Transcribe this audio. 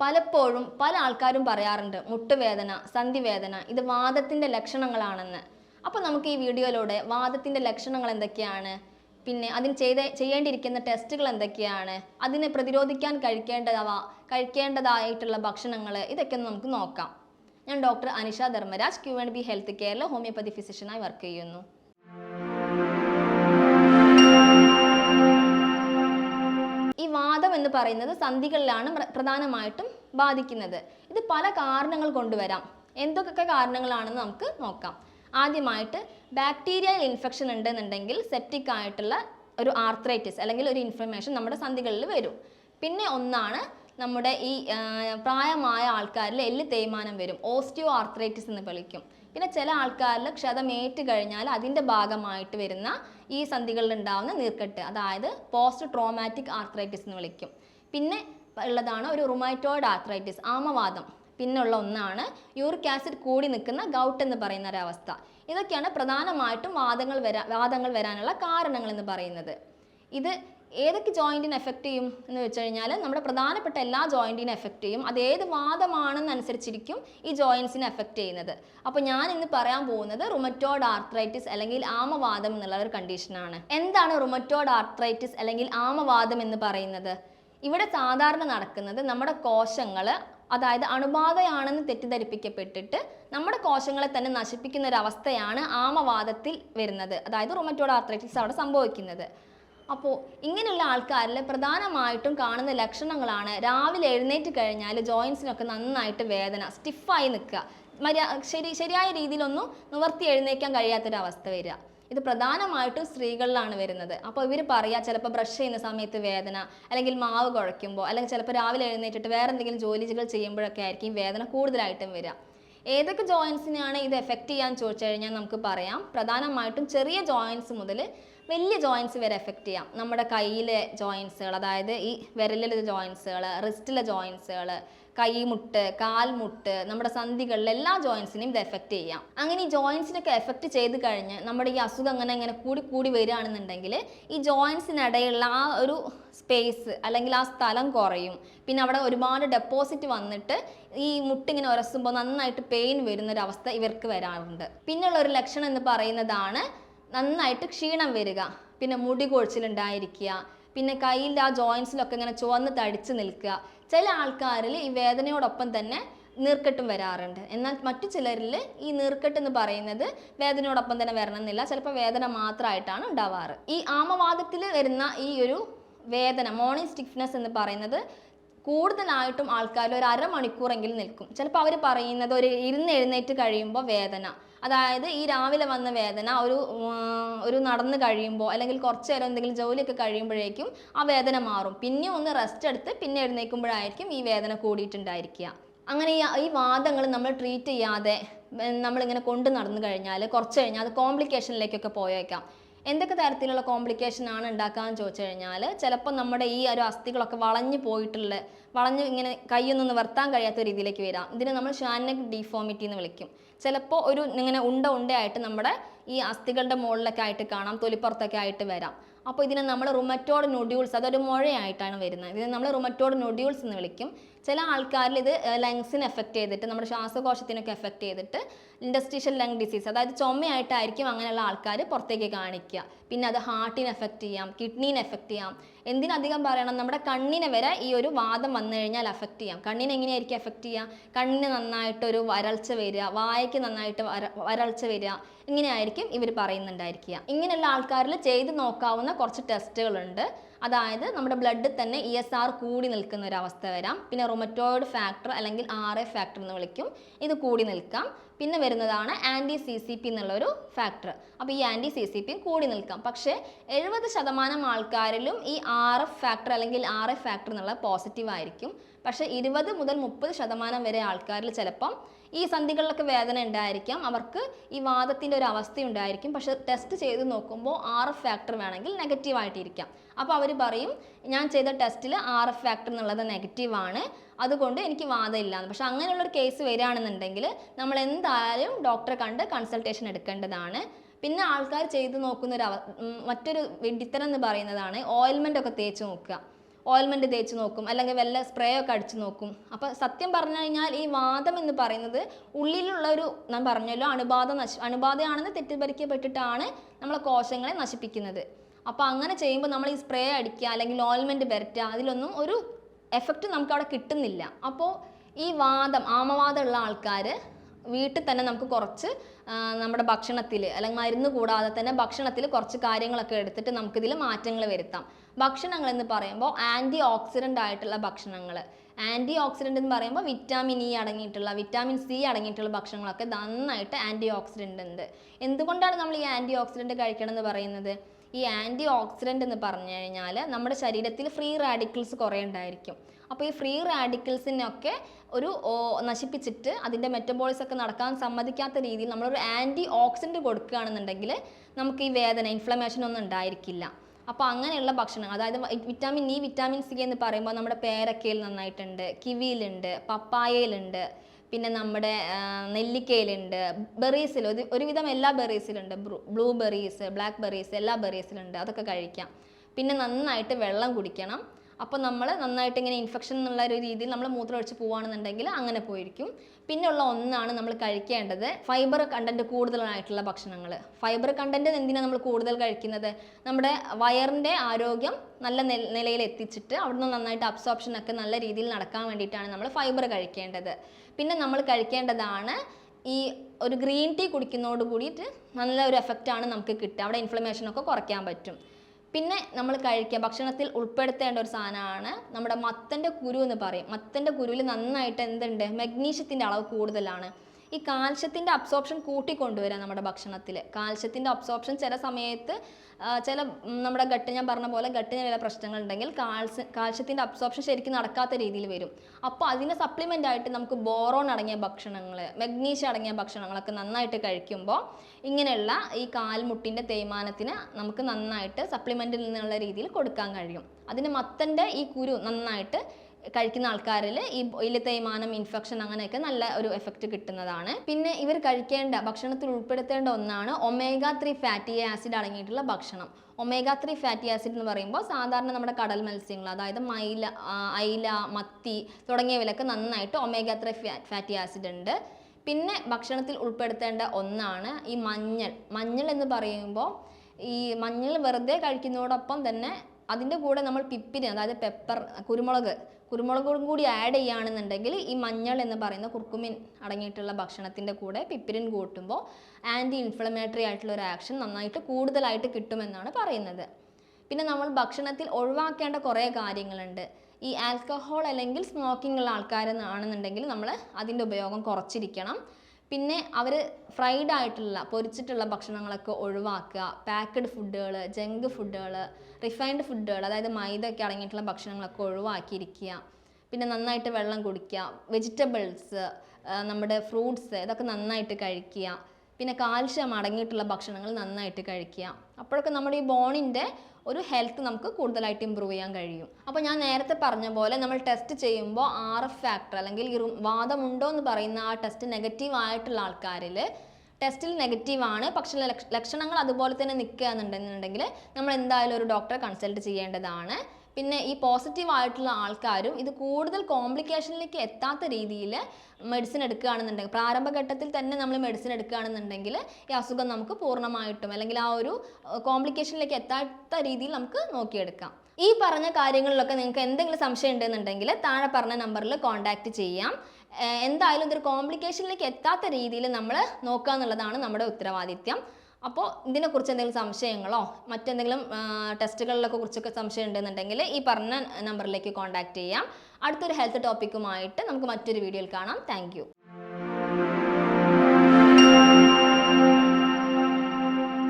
പലപ്പോഴും പല ആൾക്കാരും പറയാറുണ്ട് മുട്ടുവേദന സന്ധിവേദന ഇത് വാദത്തിന്റെ ലക്ഷണങ്ങളാണെന്ന്. അപ്പോൾ നമുക്ക് ഈ വീഡിയോയിലൂടെ വാദത്തിന്റെ ലക്ഷണങ്ങൾ എന്തൊക്കെയാണ്? പിന്നെ അതിന് ചെയ്ത ചെയ്യേണ്ടിയിരിക്കുന്ന ടെസ്റ്റുകൾ എന്തൊക്കെയാണ്? അതിനെ പ്രതിരോധിക്കാൻ കഴിക്കേണ്ടതാവ കഴിക്കേണ്ടതായിട്ടുള്ള ഭക്ഷണങ്ങൾ ഇതൊക്കെ നമുക്ക് നോക്കാം. ഞാൻ doctor Anisha Dharmaraj Q and B health കെയറിൽ ഹോമിയോപ്പതി ഫിസിഷ്യനായി വർക്ക് ചെയ്യുന്നു. വാദം എന്ന് പറയുന്നത് സന്ധികളിലാണ് പ്ര- പ്രധാനമായിട്ടും ബാധിക്കുന്നത്. ഇത് പല കാരണങ്ങൾ കൊണ്ടുവരാം. എന്തൊക്കെ കാരണങ്ങളാണെന്ന് നമുക്ക് നോക്കാം. ആദ്യമായിട്ട് ബാക്ടീരിയൽ ഇൻഫെക്ഷൻ ഉണ്ടെന്നുണ്ടെങ്കിൽ സെപ്റ്റിക് ആയിട്ടുള്ള ഒരു ആർത്രൈറ്റിസ് അല്ലെങ്കിൽ ഒരു ഇൻഫ്ലമേഷൻ നമ്മുടെ സന്ധികളിൽ വരും. പിന്നെ ഒന്നാണ് നമ്മുടെ ഈ പ്രായമായ ആൾക്കാരിൽ എല്ല് തേയ്മാനം വരും. ഓസ്റ്റിയോ ആർത്രൈറ്റിസ് എന്ന് വിളിക്കും. പിന്നെ ചില ആൾക്കാരിൽ ക്ഷതം ഏറ്റു കഴിഞ്ഞാൽ അതിന്റെ ഭാഗമായിട്ട് വരുന്ന ഈ സന്ധികളിൽ ഉണ്ടാവുന്ന നീർക്കെട്ട് അതായത് പോസ്റ്റ് ട്രോമാറ്റിക് ആർത്രൈറ്റിസ് എന്ന് വിളിക്കും. പിന്നെ ഉള്ളതാണ് ഒരു റുമൈറ്റോയിഡ് ആർത്രൈറ്റിസ് ആമവാദം. പിന്നുള്ള ഒന്നാണ് യൂറിക് ആസിഡ് കൂടി നിൽക്കുന്ന ഗൗട്ട് എന്ന് പറയുന്ന ഒരവസ്ഥ. ഇതൊക്കെയാണ് പ്രധാനമായിട്ടും വാദങ്ങൾ വരാ വാദങ്ങൾ വരാനുള്ള കാരണങ്ങൾ എന്ന് പറയുന്നത്. ഇത് ഏതൊക്കെ ജോയിന്റിനെ എഫക്റ്റ് ചെയ്യും എന്ന് വെച്ച് കഴിഞ്ഞാൽ നമ്മുടെ പ്രധാനപ്പെട്ട എല്ലാ ജോയിന്റിനെ എഫക്റ്റ് ചെയ്യും. അത് ഏത് വാദമാണെന്നനുസരിച്ചിരിക്കും ഈ ജോയിൻസിനെ എഫക്റ്റ് ചെയ്യുന്നത്. അപ്പോൾ ഞാൻ ഇന്ന് പറയാൻ പോകുന്നത് റുമറ്റോഡ് ആർത്രൈറ്റിസ് അല്ലെങ്കിൽ ആമവാദം എന്നുള്ള ഒരു കണ്ടീഷനാണ് എന്താണ് റുമറ്റോഡ് ആർത്രൈറ്റിസ് അല്ലെങ്കിൽ ആമവാദം എന്ന് പറയുന്നത്? ഇവിടെ സാധാരണ നടക്കുന്നത് നമ്മുടെ കോശങ്ങൾ അതായത് അണുബാധയാണെന്ന് തെറ്റിദ്ധരിപ്പിക്കപ്പെട്ടിട്ട് നമ്മുടെ കോശങ്ങളെ തന്നെ നശിപ്പിക്കുന്ന ഒരു അവസ്ഥയാണ് ആമവാദത്തിൽ വരുന്നത്. അതായത് റുമറ്റോഡ് ആർത്രൈറ്റിസ് അവിടെ സംഭവിക്കുന്നത്. അപ്പോൾ ഇങ്ങനെയുള്ള ആൾക്കാരിൽ പ്രധാനമായിട്ടും കാണുന്ന ലക്ഷണങ്ങളാണ് രാവിലെ എഴുന്നേറ്റ് കഴിഞ്ഞാൽ ജോയിൻസിനൊക്കെ നന്നായിട്ട് വേദന സ്റ്റിഫായി നിൽക്കുക മര്യാ ശരി ശരിയായ രീതിയിലൊന്നും നിവർത്തി എഴുന്നേക്കാൻ കഴിയാത്തൊരവസ്ഥ വരിക. ഇത് പ്രധാനമായിട്ടും സ്ത്രീകളിലാണ് വരുന്നത്. അപ്പോൾ ഇവർ പറയുക ചിലപ്പോൾ ബ്രഷ് ചെയ്യുന്ന സമയത്ത് വേദന അല്ലെങ്കിൽ മാവ് കുഴയ്ക്കുമ്പോൾ അല്ലെങ്കിൽ ചിലപ്പോൾ രാവിലെ എഴുന്നേറ്റിട്ട് വേറെ എന്തെങ്കിലും ജോലികൾ ചെയ്യുമ്പോഴൊക്കെ ആയിരിക്കും വേദന കൂടുതലായിട്ടും വരിക. ഏതൊക്കെ ജോയിൻസിനെയാണ് ഇത് എഫക്റ്റ് ചെയ്യാൻ ചോദിച്ചു കഴിഞ്ഞാൽ നമുക്ക് പറയാം. പ്രധാനമായിട്ടും ചെറിയ ജോയിൻസ് മുതൽ വലിയ ജോയിൻസ് വരെ എഫക്റ്റ് ചെയ്യാം. നമ്മുടെ കയ്യിലെ ജോയിൻസുകൾ അതായത് ഈ വിരലിലെ ജോയിൻസുകൾ റിസ്റ്റിലെ ജോയിൻസുകൾ കൈമുട്ട് കാൽമുട്ട് നമ്മുടെ സന്ധികളിലെ എല്ലാ ജോയിൻസിനെയും ഇത് എഫക്റ്റ് ചെയ്യാം. അങ്ങനെ ഈ ജോയിൻസിനൊക്കെ എഫക്റ്റ് ചെയ്ത് കഴിഞ്ഞ് നമ്മുടെ ഈ അസുഖം അങ്ങനെ ഇങ്ങനെ കൂടി കൂടി വരികയാണെന്നുണ്ടെങ്കിൽ ഈ ജോയിൻസിനിടയിലുള്ള ആ ഒരു സ്പേസ് അല്ലെങ്കിൽ ആ സ്ഥലം കുറയും. പിന്നെ അവിടെ ഒരുപാട് ഡെപ്പോസിറ്റ് വന്നിട്ട് ഈ മുട്ടിങ്ങനെ ഉരസുമ്പോൾ നന്നായിട്ട് പെയിൻ വരുന്നൊരവസ്ഥ ഇവർക്ക് വരാറുണ്ട്. പിന്നെയുള്ള ഒരു ലക്ഷണം എന്ന് പറയുന്നതാണ് നന്നായിട്ട് ക്ഷീണം വരിക. പിന്നെ മുടി കൊഴിച്ചിലുണ്ടായിരിക്കുക. പിന്നെ കയ്യിന്റെ ആ ജോയിൻസിലൊക്കെ ഇങ്ങനെ ചുവന്ന് തടിച്ച് നിൽക്കുക. ചില ആൾക്കാരിൽ ഈ വേദനയോടൊപ്പം തന്നെ നീർക്കെട്ടും വരാറുണ്ട്. എന്നാൽ മറ്റു ചിലരിൽ ഈ നീർക്കെട്ട് എന്ന് പറയുന്നത് വേദനയോടൊപ്പം തന്നെ വരണമെന്നില്ല. ചിലപ്പോൾ വേദന മാത്രമായിട്ടാണ് ഉണ്ടാവാറ്. ഈ ആമവാദത്തിൽ വരുന്ന ഈ ഒരു വേദന മോർണിംഗ് സ്റ്റിഫ്നെസ് എന്ന് പറയുന്നത് കൂടുതലായിട്ടും ആൾക്കാർ ഒരു അരമണിക്കൂറെങ്കിലും നിൽക്കും. ചിലപ്പോൾ അവർ പറയുന്നത് ഒരു ഇരുന്ന് എഴുന്നേറ്റ് കഴിയുമ്പോൾ വേദന. അതായത് ഈ രാവിലെ വന്ന വേദന ഒരു ഒരു നടന്ന് കഴിയുമ്പോൾ അല്ലെങ്കിൽ കുറച്ച് നേരം എന്തെങ്കിലും ജോലിയൊക്കെ കഴിയുമ്പോഴേക്കും ആ വേദന മാറും. പിന്നെ ഒന്ന് റെസ്റ്റ് എടുത്ത് പിന്നെ എഴുന്നേൽക്കുമ്പോഴായിരിക്കും ഈ വേദന കൂടിയിട്ടുണ്ടായിരിക്കുക. അങ്ങനെ ഈ വാദങ്ങൾ നമ്മൾ ട്രീറ്റ് ചെയ്യാതെ നമ്മളിങ്ങനെ കൊണ്ടു നടന്നു കഴിഞ്ഞാൽ കുറച്ച് കഴിഞ്ഞാൽ അത് കോംപ്ലിക്കേഷനിലേക്കൊക്കെ പോയേക്കാം. എന്തൊക്കെ തരത്തിലുള്ള കോംപ്ലിക്കേഷൻ ആണ് ഉണ്ടാക്കാന്ന് ചോദിച്ചു കഴിഞ്ഞാൽ ചിലപ്പോൾ നമ്മുടെ ഈ ഒരു അസ്ഥികളൊക്കെ വളഞ്ഞു പോയിട്ടുള്ള വളഞ്ഞ് ഇങ്ങനെ കൈയൊന്നും നിവർത്താൻ കഴിയാത്ത രീതിയിലേക്ക് വരാം. ഇതിനെ നമ്മൾ ഷാനക് ഡിഫോമിറ്റി എന്ന് വിളിക്കും. ചിലപ്പോൾ ഒരു ഇങ്ങനെ ഉണ്ട ഉണ്ടയായിട്ട് നമ്മുടെ ഈ അസ്ഥികളുടെ മുകളിലൊക്കെ ആയിട്ട് കാണാം തൊലിപ്പുറത്തൊക്കെ ആയിട്ട് വരാം. അപ്പോൾ ഇതിനെ നമ്മൾ റുമറ്റോഡ് നൊഡ്യൂൾസ് അതൊരു മുഴയായിട്ടാണ് വരുന്നത്. ഇതിനെ നമ്മൾ റുമറ്റോഡ് നൊഡ്യൂൾസ് എന്ന് വിളിക്കും. ചില ആൾക്കാരിൽ ഇത് ലങ്സിന് എഫക്റ്റ് ചെയ്തിട്ട് നമ്മുടെ ശ്വാസകോശത്തിനൊക്കെ എഫക്റ്റ് ചെയ്തിട്ട് ഇൻഡസ്ട്രീഷ്യൽ ലങ് ഡിസീസ് അതായത് ചുമയായിട്ടായിരിക്കും അങ്ങനെയുള്ള ആൾക്കാർ പുറത്തേക്ക് കാണിക്കുക. പിന്നെ അത് ഹാർട്ടിനെ എഫക്റ്റ് ചെയ്യാം കിഡ്നീനെ എഫക്റ്റ് ചെയ്യാം. എന്തിനധികം പറയണം നമ്മുടെ കണ്ണിനെ വരെ ഈ ഒരു വാദം വന്നു കഴിഞ്ഞാൽ എഫക്റ്റ് ചെയ്യാം. കണ്ണിനെ എങ്ങനെയായിരിക്കും എഫക്റ്റ് ചെയ്യുക കണ്ണിന് നന്നായിട്ടൊരു വരൾച്ച വരിക വായയ്ക്ക് നന്നായിട്ട് വര വരൾച്ച വരിക ഇങ്ങനെയായിരിക്കും ഇവർ പറയുന്നുണ്ടായിരിക്കുക. ഇങ്ങനെയുള്ള ആൾക്കാരിൽ ചെയ്ത് നോക്കാവുന്ന കുറച്ച് ടെസ്റ്റുകളുണ്ട് അതായത് നമ്മുടെ ബ്ലഡ് തന്നെ ഇ എസ് ആർ കൂടി നിൽക്കുന്ന ഒരു അവസ്ഥ വരാം. പിന്നെ റൊമറ്റോയിഡ് ഫാക്ടർ അല്ലെങ്കിൽ ആർ എ ഫാക്ടർ എന്ന് വിളിക്കും. ഇത് കൂടി നിൽക്കാം. പിന്നെ വരുന്നതാണ് ആന്റി സി സി പി എന്നുള്ളൊരു ഫാക്ടർ അപ്പോൾ ഈ ആന്റി സി സി പി കൂടി നിൽക്കാം. പക്ഷേ എഴുപത് ശതമാനം ആൾക്കാരിലും ഈ ആർ എഫ് ഫാക്ടർ അല്ലെങ്കിൽ ആർ എഫ് ഫാക്ടർ എന്നുള്ളത് പോസിറ്റീവ് ആയിരിക്കും. പക്ഷേ ഇരുപത് മുതൽ മുപ്പത് ശതമാനം വരെ ആൾക്കാരിൽ ചിലപ്പം ഈ സന്ധികളിലൊക്കെ വേദന ഉണ്ടായിരിക്കാം. അവർക്ക് ഈ വാദത്തിന്റെ ഒരു അവസ്ഥ ഉണ്ടായിരിക്കും. പക്ഷെ ടെസ്റ്റ് ചെയ്ത് നോക്കുമ്പോൾ ആർ എഫ് ഫാക്ടർ വേണമെങ്കിൽ നെഗറ്റീവ് ആയിട്ടിരിക്കാം. അപ്പോൾ അവർ പറയും ഞാൻ ചെയ്ത ടെസ്റ്റിൽ ആർ എഫ് ഫാക്ടർ എന്നുള്ളത് നെഗറ്റീവാണ് അതുകൊണ്ട് എനിക്ക് വാദം ഇല്ലാന്ന് പക്ഷെ അങ്ങനെയുള്ളൊരു കേസ് വരികയാണെന്നുണ്ടെങ്കിൽ നമ്മൾ എന്തായാലും ഡോക്ടറെ കണ്ട് കൺസൾട്ടേഷൻ എടുക്കേണ്ടതാണ്. പിന്നെ ആൾക്കാർ ചെയ്ത് നോക്കുന്ന ഒരു മറ്റൊരു വിഡിത്തരം എന്ന് പറയുന്നതാണ് ഓയിൽമെന്റ് ഒക്കെ തേച്ച് നോക്കുക. ഓയിൽമെന്റ് തേച്ച് നോക്കും അല്ലെങ്കിൽ വല്ല സ്പ്രേ ഒക്കെ അടിച്ച് നോക്കും. അപ്പോൾ സത്യം പറഞ്ഞു കഴിഞ്ഞാൽ ഈ വാദം എന്ന് പറയുന്നത് ഉള്ളിലുള്ള ഒരു ഞാൻ പറഞ്ഞല്ലോ അണുബാധ നശി അണുബാധയാണെന്ന് തെറ്റിദ്ധരിക്കപ്പെട്ടിട്ടാണ് നമ്മളെ കോശങ്ങളെ നശിപ്പിക്കുന്നത്. അപ്പോൾ അങ്ങനെ ചെയ്യുമ്പോൾ നമ്മൾ ഈ സ്പ്രേ അടിക്കുക അല്ലെങ്കിൽ ഓയിൽമെന്റ് വരറ്റുക അതിലൊന്നും ഒരു എഫക്റ്റ് നമുക്ക് അവിടെ കിട്ടുന്നില്ല. അപ്പോൾ ഈ വാദം ആമവാദമുള്ള ആൾക്കാർ വീട്ടിൽ തന്നെ നമുക്ക് കുറച്ച് നമ്മുടെ ഭക്ഷണത്തിൽ അല്ലെങ്കിൽ മരുന്ന് കൂടാതെ തന്നെ ഭക്ഷണത്തിൽ കുറച്ച് കാര്യങ്ങളൊക്കെ എടുത്തിട്ട് നമുക്കിതിൽ മാറ്റങ്ങൾ വരുത്താം. ഭക്ഷണങ്ങൾ എന്ന് പറയുമ്പോൾ ആന്റി ഓക്സിഡന്റ് ആയിട്ടുള്ള ഭക്ഷണങ്ങൾ ആന്റി ഓക്സിഡന്റ് എന്ന് പറയുമ്പോൾ വിറ്റാമിൻ ഇ അടങ്ങിയിട്ടുള്ള വിറ്റാമിൻ സി അടങ്ങിയിട്ടുള്ള ഭക്ഷണങ്ങളൊക്കെ നന്നായിട്ട് ആന്റി ഓക്സിഡന്റ് ഉണ്ട്. എന്തുകൊണ്ടാണ് നമ്മൾ ഈ ആന്റി ഓക്സിഡന്റ് കഴിക്കണം എന്ന് പറയുന്നത്? ഈ ആന്റി ഓക്സിഡന്റ് എന്ന് പറഞ്ഞു കഴിഞ്ഞാൽ നമ്മുടെ ശരീരത്തിൽ ഫ്രീ റാഡിക്കിൾസ് കുറേ ഉണ്ടായിരിക്കും. അപ്പോൾ ഈ ഫ്രീ റാഡിക്കൽസിനൊക്കെ ഒരു നശിപ്പിച്ചിട്ട് അതിന്റെ മെറ്റബോളിസം ഒക്കെ നടക്കാൻ സമ്മതിക്കാത്ത രീതിയിൽ നമ്മളൊരു ആന്റി ഓക്സിഡന്റ് കൊടുക്കുകയാണെന്നുണ്ടെങ്കിൽ നമുക്ക് ഈ വേദന ഇൻഫ്ലമേഷൻ ഒന്നും ഉണ്ടായിരിക്കില്ല. അപ്പോൾ അങ്ങനെയുള്ള ഭക്ഷണം അതായത് വിറ്റാമിൻ ഇ വിറ്റാമിൻ സി എന്ന് പറയുമ്പോൾ നമ്മുടെ പേരക്കയിൽ നന്നായിട്ടുണ്ട് കിവിയിലുണ്ട് പപ്പായയിലുണ്ട് പിന്നെ നമ്മുടെ നെല്ലിക്കയിലുണ്ട് ബെറീസിൽ ഒരു ഒരുവിധം എല്ലാ ബെറീസിലുണ്ട് ബ്ലൂ ബെറീസ് ബ്ലാക്ക് ബെറീസ് എല്ലാ ബെറീസിലുണ്ട് അതൊക്കെ കഴിക്കാം. പിന്നെ നന്നായിട്ട് വെള്ളം കുടിക്കണം. അപ്പോൾ നമ്മൾ നന്നായിട്ട് ഇങ്ങനെ ഇൻഫെക്ഷൻ എന്നുള്ള ഒരു രീതിയിൽ നമ്മൾ മൂത്രം ഒഴിച്ച് പോവുകയാണെന്നുണ്ടെങ്കിൽ അങ്ങനെ പോയിരിക്കും. പിന്നെയുള്ള ഒന്നാണ് നമ്മൾ കഴിക്കേണ്ടത് ഫൈബർ കണ്ടന്റ് കൂടുതലായിട്ടുള്ള ഭക്ഷണങ്ങൾ ഫൈബർ കണ്ടന്റ് എന്തിനാണ് നമ്മൾ കൂടുതൽ കഴിക്കുന്നത്? നമ്മുടെ വയറിന്റെ ആരോഗ്യം നല്ല നിലയിൽ എത്തിച്ചിട്ട് അവിടുന്ന് നന്നായിട്ട് അബ്സോർപ്ഷൻ ഒക്കെ നല്ല രീതിയിൽ നടക്കാൻ വേണ്ടിയിട്ടാണ് നമ്മൾ ഫൈബർ കഴിക്കേണ്ടത്. പിന്നെ നമ്മൾ കഴിക്കേണ്ടതാണ് ഈ ഒരു ഗ്രീൻ ടീ കുടിക്കുന്നതോട് കൂടിയിട്ട് നല്ല ഒരു എഫക്റ്റാണ് നമുക്ക് കിട്ടുക. അവിടെ ഇൻഫ്ലമേഷനൊക്കെ കുറയ്ക്കാൻ പറ്റും. പിന്നെ നമ്മൾ കഴിക്കുക. ഭക്ഷണത്തിൽ ഉൾപ്പെടുത്തേണ്ട ഒരു സാധനമാണ് നമ്മുടെ മത്തന്റെ കുരു എന്ന് പറയും. മത്തന്റെ കുരുവിൽ നന്നായിട്ട് എന്തുണ്ട്? മഗ്നീഷ്യത്തിന്റെ അളവ് കൂടുതലാണ്. ഈ കാൽഷ്യത്തിന്റെ അബ്സോർപ്ഷൻ കൂട്ടിക്കൊണ്ടുവരാം നമ്മുടെ ഭക്ഷണത്തിൽ. കാൽഷ്യത്തിന്റെ അബ്സോർപ്ഷൻ ചില സമയത്ത് ചില നമ്മുടെ ഗട്ട് ഞാൻ പറഞ്ഞ പോലെ ഗട്ടിന് ചില പ്രശ്നങ്ങൾ ഉണ്ടെങ്കിൽ കാൽസ്യ കാൽഷ്യത്തിന്റെ അബ്സോർപ്ഷൻ ശരിക്കും നടക്കാത്ത രീതിയിൽ വരും. അപ്പോൾ അതിന് സപ്ലിമെന്റ് ആയിട്ട് നമുക്ക് ബോറോൺ അടങ്ങിയ ഭക്ഷണങ്ങൾ മഗ്നീഷ്യം അടങ്ങിയ ഭക്ഷണങ്ങളൊക്കെ നന്നായിട്ട് കഴിക്കുമ്പോൾ ഇങ്ങനെയുള്ള ഈ കാൽമുട്ടിന്റെ തേയ്മാനത്തിന് നമുക്ക് നന്നായിട്ട് സപ്ലിമെന്റിൽ നിന്നുള്ള രീതിയിൽ കൊടുക്കാൻ കഴിയും. അതിന് മത്തന്റെ ഈ കുരു നന്നായിട്ട് കഴിക്കുന്ന ആൾക്കാരിൽ ഈ ഇല തേയ്മാനം ഇൻഫെക്ഷൻ അങ്ങനെയൊക്കെ നല്ല ഒരു എഫക്റ്റ് കിട്ടുന്നതാണ്. പിന്നെ ഇവർ കഴിക്കേണ്ട ഭക്ഷണത്തിൽ ഉൾപ്പെടുത്തേണ്ട ഒന്നാണ് ഒമേഗ ത്രീ ഫാറ്റി ആസിഡ് അടങ്ങിയിട്ടുള്ള ഭക്ഷണം. ഒമേഗ ത്രീ ഫാറ്റി ആസിഡ് എന്ന് പറയുമ്പോൾ സാധാരണ നമ്മുടെ കടൽ മത്സ്യങ്ങൾ അതായത് മൈല അയില മത്തി തുടങ്ങിയവയിലൊക്കെ നന്നായിട്ട് ഒമേഗ ത്രീ ഫാറ്റി ആസിഡ് ഉണ്ട്. പിന്നെ ഭക്ഷണത്തിൽ ഉൾപ്പെടുത്തേണ്ട ഒന്നാണ് ഈ മഞ്ഞൾ. മഞ്ഞൾ എന്ന് പറയുമ്പോൾ ഈ മഞ്ഞൾ വെറുതെ കഴിക്കുന്നതോടൊപ്പം തന്നെ അതിന്റെ കൂടെ നമ്മൾ പിപ്പിരി അതായത് പെപ്പർ കുരുമുളക് കുരുമുളകും കൂടി ആഡ് ചെയ്യുകയാണെന്നുണ്ടെങ്കിൽ ഈ മഞ്ഞൾ എന്ന് പറയുന്ന കുർക്കുമിൻ അടങ്ങിയിട്ടുള്ള ഭക്ഷണത്തിന്റെ കൂടെ പിപ്പിരിൻ കൂട്ടുമ്പോൾ ആന്റി ഇൻഫ്ലമേറ്ററി ആയിട്ടുള്ള ഒരു ആക്ഷൻ നന്നായിട്ട് കൂടുതലായിട്ട് കിട്ടുമെന്നാണ് പറയുന്നത്. പിന്നെ നമ്മൾ ഭക്ഷണത്തിൽ ഒഴിവാക്കേണ്ട കുറേ കാര്യങ്ങളുണ്ട്. ഈ ആൽക്കഹോൾ അല്ലെങ്കിൽ സ്മോക്കിംഗ് ഉള്ള ആൾക്കാരെന്നാണെന്നുണ്ടെങ്കിൽ നമ്മൾ അതിന്റെ ഉപയോഗം കുറച്ചിരിക്കണം. പിന്നെ അവർ ഫ്രൈഡ് ആയിട്ടുള്ള പൊരിച്ചിട്ടുള്ള ഭക്ഷണങ്ങളൊക്കെ ഒഴിവാക്കുക. പാക്ക്ഡ് ഫുഡുകൾ ജങ്ക് ഫുഡുകൾ റിഫൈൻഡ് ഫുഡുകൾ അതായത് മൈദ ഒക്കെ അടങ്ങിയിട്ടുള്ള ഭക്ഷണങ്ങളൊക്കെ ഒഴിവാക്കിയിരിക്കുക. പിന്നെ നന്നായിട്ട് വെള്ളം കുടിക്കുക. വെജിറ്റബിൾസ് നമ്മുടെ ഫ്രൂട്ട്സ് ഇതൊക്കെ നന്നായിട്ട് കഴിക്കുക. പിന്നെ കാൽഷ്യം അടങ്ങിയിട്ടുള്ള ഭക്ഷണങ്ങൾ നന്നായിട്ട് കഴിക്കുക. അപ്പോഴൊക്കെ നമ്മുടെ ഈ ബോണിന്റെ ഒരു ഹെൽത്ത് നമുക്ക് കൂടുതലായിട്ട് ഇമ്പ്രൂവ് ചെയ്യാൻ കഴിയും. അപ്പോൾ ഞാൻ നേരത്തെ പറഞ്ഞ പോലെ നമ്മൾ ടെസ്റ്റ് ചെയ്യുമ്പോൾ ആർ എഫ് ഫാക്ടർ അല്ലെങ്കിൽ വാദമുണ്ടോ എന്ന് പറയുന്ന ആ ടെസ്റ്റ് നെഗറ്റീവ് ആയിട്ടുള്ള ആൾക്കാരിൽ ടെസ്റ്റിൽ നെഗറ്റീവ് ആണ്. പക്ഷേ ലക്ഷണങ്ങൾ അതുപോലെ തന്നെ നിൽക്കുക എന്നുണ്ടെന്നുണ്ടെങ്കിൽ നമ്മൾ എന്തായാലും ഒരു ഡോക്ടറെ കൺസൾട്ട് ചെയ്യേണ്ടതാണ്. പിന്നെ ഈ പോസിറ്റീവ് ആയിട്ടുള്ള ആൾക്കാരും ഇത് കൂടുതൽ കോംപ്ലിക്കേഷനിലേക്ക് എത്താത്ത രീതിയിൽ മെഡിസിൻ എടുക്കുകയാണെന്നുണ്ടെങ്കിൽ പ്രാരംഭഘട്ടത്തിൽ തന്നെ നമ്മൾ മെഡിസിൻ എടുക്കുകയാണെന്നുണ്ടെങ്കിൽ ഈ അസുഖം നമുക്ക് പൂർണമായിട്ടും അല്ലെങ്കിൽ ആ ഒരു കോംപ്ലിക്കേഷനിലേക്ക് എത്താത്ത രീതിയിൽ നമുക്ക് നോക്കിയെടുക്കാം. ഈ പറഞ്ഞ കാര്യങ്ങളിലൊക്കെ നിങ്ങൾക്ക് എന്തെങ്കിലും സംശയം ഉണ്ടെന്നുണ്ടെങ്കിൽ താഴെ പറഞ്ഞ നമ്പറിൽ കോൺടാക്റ്റ് ചെയ്യാം. എന്തായാലും ഇതൊരു കോംപ്ലിക്കേഷനിലേക്ക് എത്താത്ത രീതിയിൽ നമ്മൾ നോക്കുക എന്നുള്ളതാണ് നമ്മുടെ ഉത്തരവാദിത്യം അപ്പോൾ ഇതിനെക്കുറിച്ച് എന്തെങ്കിലും സംശയങ്ങളോ മറ്റെന്തെങ്കിലും ടെസ്റ്റുകളിലൊക്കെ കുറിച്ചൊക്കെ സംശയം ഉണ്ടെന്നുണ്ടെങ്കിൽ ഈ പറഞ്ഞ നമ്പറിലേക്ക് കോൺടാക്റ്റ് ചെയ്യാം. അടുത്തൊരു ഹെൽത്ത് ടോപ്പിക്കുമായിട്ട് നമുക്ക് മറ്റൊരു വീഡിയോയിൽ കാണാം. താങ്ക്